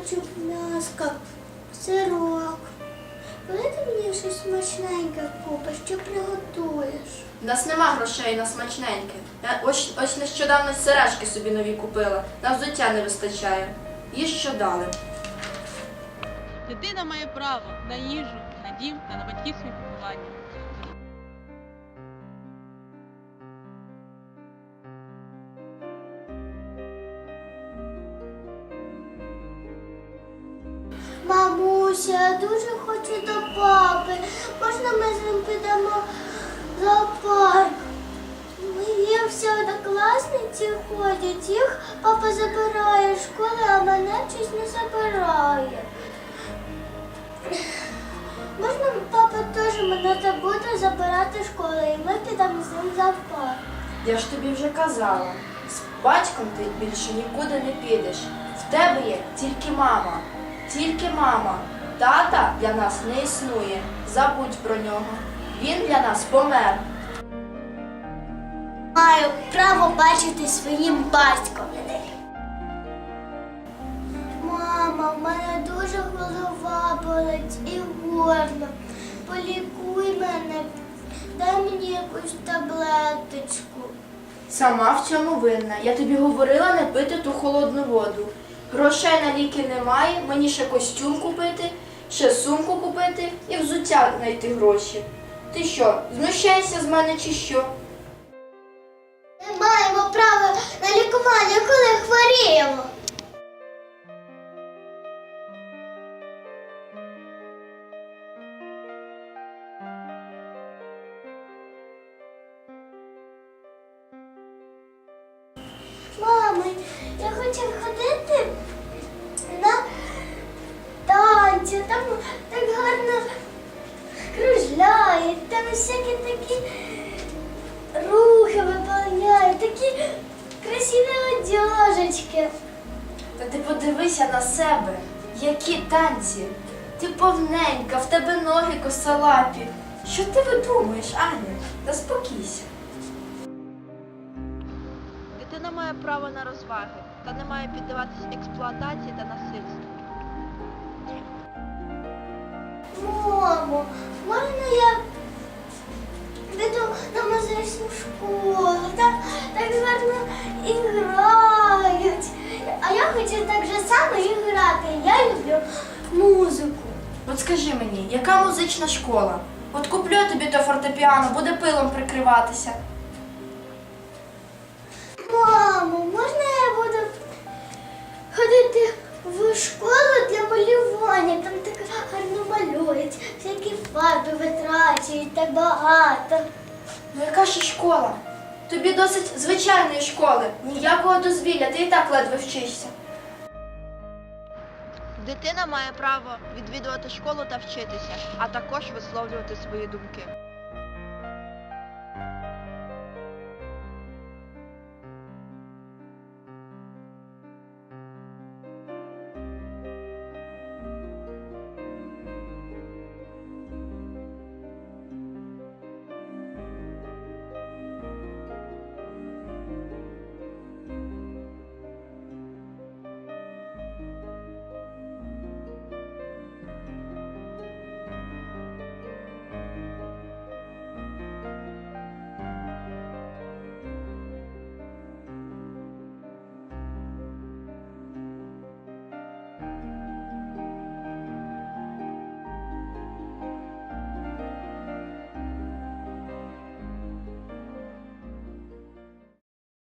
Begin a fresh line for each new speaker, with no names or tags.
хочу м'яска, сирок. Коли ти мені щось смачненьке купиш, що приготуєш?
У нас нема грошей на смачненьке. Я ось, ось нещодавно сережки собі нові купила. На взуття не вистачає. Їж що дали.
Дитина має право на їжу, на дім та на батьківське піклування.
Мамуся, я дуже хочу до папи. Можна ми з ним підемо в зоопарк? Мої всі однокласниці ходять, їх папа забирає з школи, а мене щось не забирає. Можна папа теж мене не буде забирати з школи, і ми підемо з ним в зоопарк.
Я ж тобі вже казала. З батьком ти більше нікуди не підеш. В тебе є тільки мама. Тільки мама. Тата для нас не існує. Забудь про нього. Він для нас помер.
Маю право бачити своїм батьком. Мама, в мене дуже голова болить і горло. Полікуй мене, дай мені якусь таблеточку.
Сама в цьому винна. Я тобі говорила не пити ту холодну воду. Грошей на ліки немає, мені ще костюм купити, ще сумку купити і взуття знайти гроші. Ти що, знущаєшся з мене чи що?
Ми маємо право на лікування, коли хворіємо. Мамо, я хочу ходити танці, там так гарно кружляють, там всякі такі рухи виповняють, такі красиві одяжечки.
Та ти подивися на себе, які танці. Ти повненька, в тебе ноги косолапі. Що ти видумуєш, Аня? Та спокійся.
Дитина має право на розваги та не має піддаватися експлуатації та насильству.
Музичну школу? Так, так гарно і грають. А я хочу так же само і грати. Я люблю музику.
От скажи мені, яка музична школа? От куплю я тобі то фортепіано, буде пилом прикриватися.
Мамо, можна я буду ходити в школу для малювання? Там так гарно малюють, всякі фарби витрачують так багато.
Ну яка ще школа? Тобі досить звичайної школи, ніякого дозвілля, ти і так ледве вчишся.
Дитина має право відвідувати школу та вчитися, а також висловлювати свої думки.